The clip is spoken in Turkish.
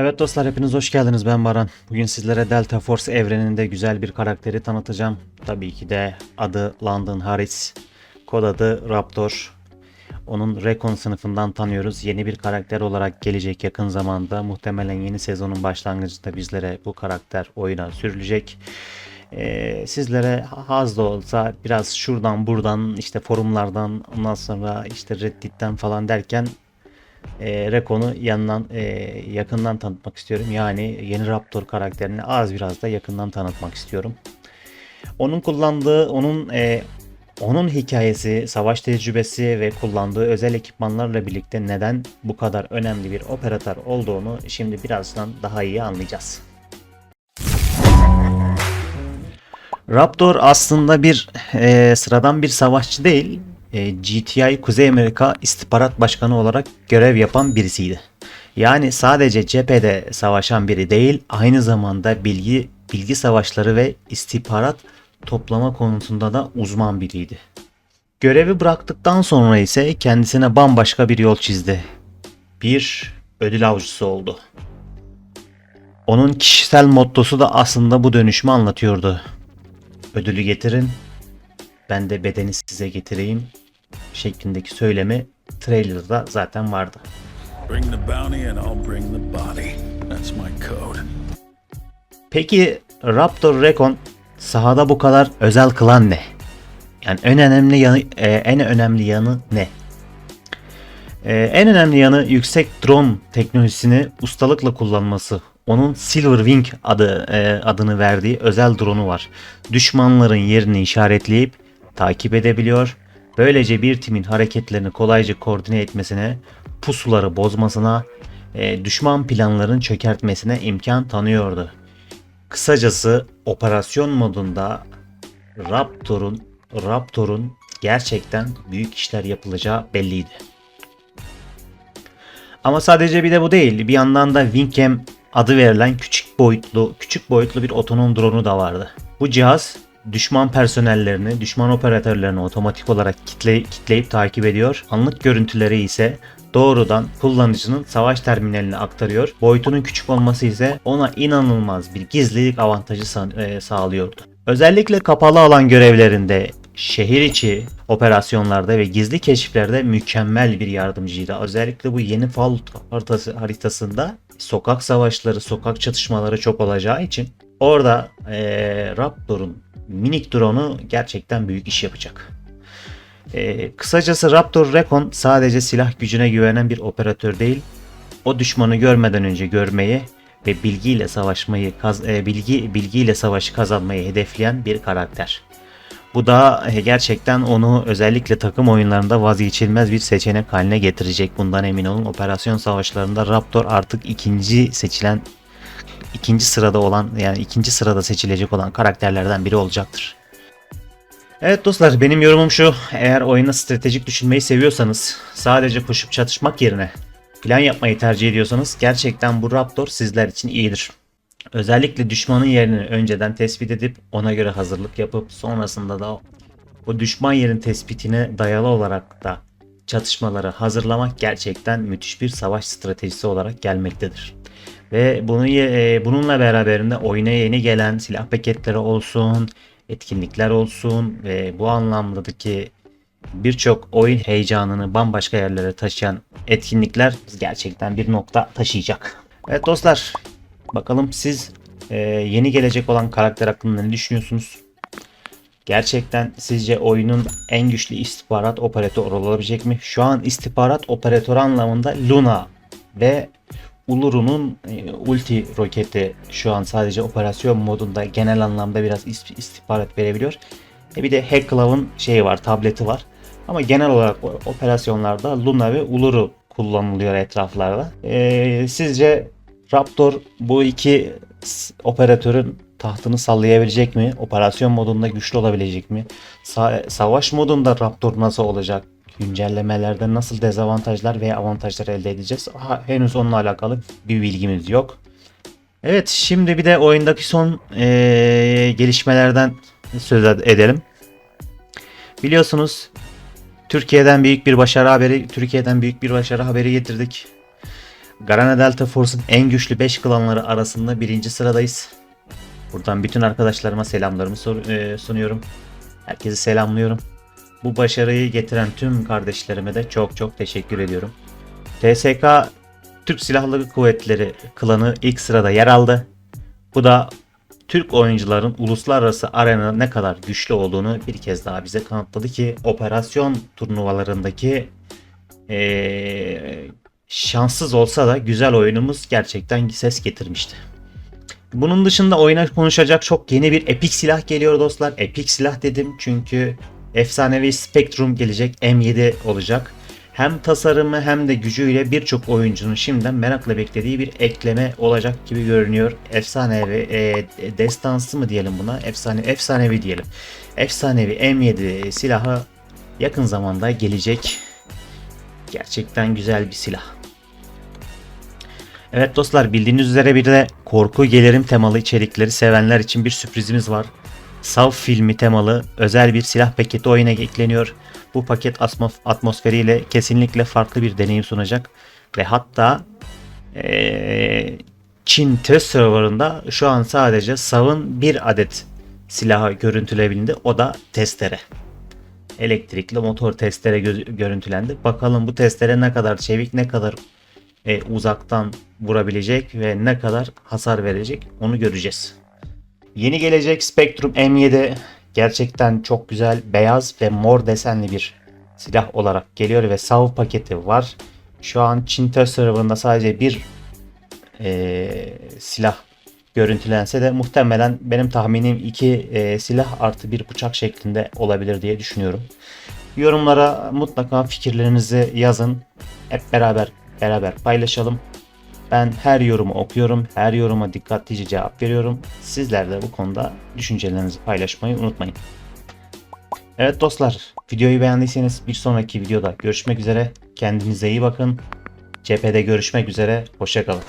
Evet dostlar hepiniz hoş geldiniz ben Baran. Bugün sizlere Delta Force evreninde güzel bir karakteri tanıtacağım. Tabii ki de adı London Harris. Kod adı Raptor. Onun Recon sınıfından tanıyoruz. Yeni bir karakter olarak gelecek yakın zamanda. Muhtemelen yeni sezonun başlangıcında bizlere bu karakter oyuna sürülecek. Ee, sizlere az da olsa biraz şuradan buradan işte forumlardan ondan sonra işte Reddit'ten falan derken e, Rekon'u yandan e, yakından tanıtmak istiyorum. Yani yeni Raptor karakterini az biraz da yakından tanıtmak istiyorum. Onun kullandığı, onun e, onun hikayesi, savaş tecrübesi ve kullandığı özel ekipmanlarla birlikte neden bu kadar önemli bir operatör olduğunu şimdi birazdan daha iyi anlayacağız. Raptor aslında bir e, sıradan bir savaşçı değil, e, GTI Kuzey Amerika İstihbarat Başkanı olarak görev yapan birisiydi. Yani sadece cephede savaşan biri değil, aynı zamanda bilgi bilgi savaşları ve istihbarat toplama konusunda da uzman biriydi. Görevi bıraktıktan sonra ise kendisine bambaşka bir yol çizdi. Bir ödül avcısı oldu. Onun kişisel mottosu da aslında bu dönüşümü anlatıyordu. Ödülü getirin, ben de bedeni size getireyim şeklindeki söylemi trailer'da zaten vardı. Peki Raptor Recon sahada bu kadar özel kılan ne? Yani en önemli yanı e, en önemli yanı ne? E, en önemli yanı yüksek drone teknolojisini ustalıkla kullanması. Onun Silver Wing adı e, adını verdiği özel drone'u var. Düşmanların yerini işaretleyip takip edebiliyor. Böylece bir timin hareketlerini kolayca koordine etmesine, pusuları bozmasına, e, düşman planlarını çökertmesine imkan tanıyordu. Kısacası operasyon modunda Raptor'un Raptor'un gerçekten büyük işler yapılacağı belliydi. Ama sadece bir de bu değil. Bir yandan da Wingcam adı verilen küçük boyutlu küçük boyutlu bir otonom drone'u da vardı. Bu cihaz düşman personellerini, düşman operatörlerini otomatik olarak kitle, kitleyip takip ediyor. Anlık görüntüleri ise doğrudan kullanıcının savaş terminaline aktarıyor. Boyutunun küçük olması ise ona inanılmaz bir gizlilik avantajı e, sağlıyordu. Özellikle kapalı alan görevlerinde, şehir içi operasyonlarda ve gizli keşiflerde mükemmel bir yardımcıydı. Özellikle bu yeni Fallout haritası, haritasında sokak savaşları, sokak çatışmaları çok olacağı için orada eee, Raptor'un minik drone'u gerçekten büyük iş yapacak. Eee, kısacası Raptor Recon sadece silah gücüne güvenen bir operatör değil, o düşmanı görmeden önce görmeyi ve bilgiyle savaşmayı, e, bilgi bilgiyle savaşı kazanmayı hedefleyen bir karakter. Bu da e, gerçekten onu özellikle takım oyunlarında vazgeçilmez bir seçenek haline getirecek. Bundan emin olun. Operasyon savaşlarında Raptor artık ikinci seçilen ikinci sırada olan yani ikinci sırada seçilecek olan karakterlerden biri olacaktır. Evet dostlar benim yorumum şu. Eğer oyuna stratejik düşünmeyi seviyorsanız sadece koşup çatışmak yerine plan yapmayı tercih ediyorsanız gerçekten bu Raptor sizler için iyidir. Özellikle düşmanın yerini önceden tespit edip ona göre hazırlık yapıp sonrasında da o düşman yerin tespitine dayalı olarak da çatışmaları hazırlamak gerçekten müthiş bir savaş stratejisi olarak gelmektedir. Ve bunu e, bununla beraberinde oyuna yeni gelen silah paketleri olsun, etkinlikler olsun ve bu anlamdaki birçok oyun heyecanını bambaşka yerlere taşıyan etkinlikler gerçekten bir nokta taşıyacak. Evet dostlar bakalım siz e, yeni gelecek olan karakter hakkında ne düşünüyorsunuz? Gerçekten sizce oyunun en güçlü istihbarat operatörü olabilecek mi? Şu an istihbarat operatörü anlamında Luna ve Uluru'nun e, ulti roketi şu an sadece operasyon modunda genel anlamda biraz is- istihbarat verebiliyor. E bir de Hecklav'ın şeyi var, tableti var. Ama genel olarak operasyonlarda Luna ve Uluru kullanılıyor etraflarda. E, sizce Raptor bu iki operatörün tahtını sallayabilecek mi? Operasyon modunda güçlü olabilecek mi? Sa- savaş modunda Raptor nasıl olacak? Güncellemelerde nasıl dezavantajlar veya avantajlar elde edeceğiz? Ha, henüz onunla alakalı bir bilgimiz yok. Evet şimdi bir de oyundaki son eee, gelişmelerden söz ed- edelim. Biliyorsunuz Türkiye'den büyük bir başarı haberi, Türkiye'den büyük bir başarı haberi getirdik. Garana Delta Force'un en güçlü 5 klanları arasında birinci sıradayız. Buradan bütün arkadaşlarıma selamlarımı e, sunuyorum. Herkesi selamlıyorum. Bu başarıyı getiren tüm kardeşlerime de çok çok teşekkür ediyorum. TSK Türk Silahlı Kuvvetleri klanı ilk sırada yer aldı. Bu da Türk oyuncuların uluslararası arenada ne kadar güçlü olduğunu bir kez daha bize kanıtladı ki operasyon turnuvalarındaki eee, şanssız olsa da güzel oyunumuz gerçekten ses getirmişti. Bunun dışında oyuna konuşacak çok yeni bir epik silah geliyor dostlar. Epik silah dedim çünkü efsanevi Spectrum gelecek M7 olacak. Hem tasarımı hem de gücüyle birçok oyuncunun şimdiden merakla beklediği bir ekleme olacak gibi görünüyor. Efsanevi e, destansı mı diyelim buna? Efsane efsanevi diyelim. Efsanevi M7 silahı yakın zamanda gelecek. Gerçekten güzel bir silah. Evet dostlar bildiğiniz üzere bir de korku gelirim temalı içerikleri sevenler için bir sürprizimiz var. Sav filmi temalı özel bir silah paketi oyuna ekleniyor. Bu paket atmos- atmosferiyle kesinlikle farklı bir deneyim sunacak. Ve hatta eee, Çin test serverında şu an sadece Sav'ın bir adet silahı görüntülebildi. O da testere elektrikli motor testere gö- görüntülendi. Bakalım bu testere ne kadar çevik, ne kadar e, uzaktan vurabilecek ve ne kadar hasar verecek onu göreceğiz. Yeni gelecek Spectrum M7 gerçekten çok güzel beyaz ve mor desenli bir silah olarak geliyor ve SAV paketi var. Şu an Çin test serverında sadece bir e, silah görüntülense de muhtemelen benim tahminim iki e, silah artı bir bıçak şeklinde olabilir diye düşünüyorum. Yorumlara mutlaka fikirlerinizi yazın. Hep beraber beraber paylaşalım. Ben her yorumu okuyorum. Her yoruma dikkatlice cevap veriyorum. Sizler de bu konuda düşüncelerinizi paylaşmayı unutmayın. Evet dostlar, videoyu beğendiyseniz bir sonraki videoda görüşmek üzere. Kendinize iyi bakın. Cephede görüşmek üzere. Hoşçakalın.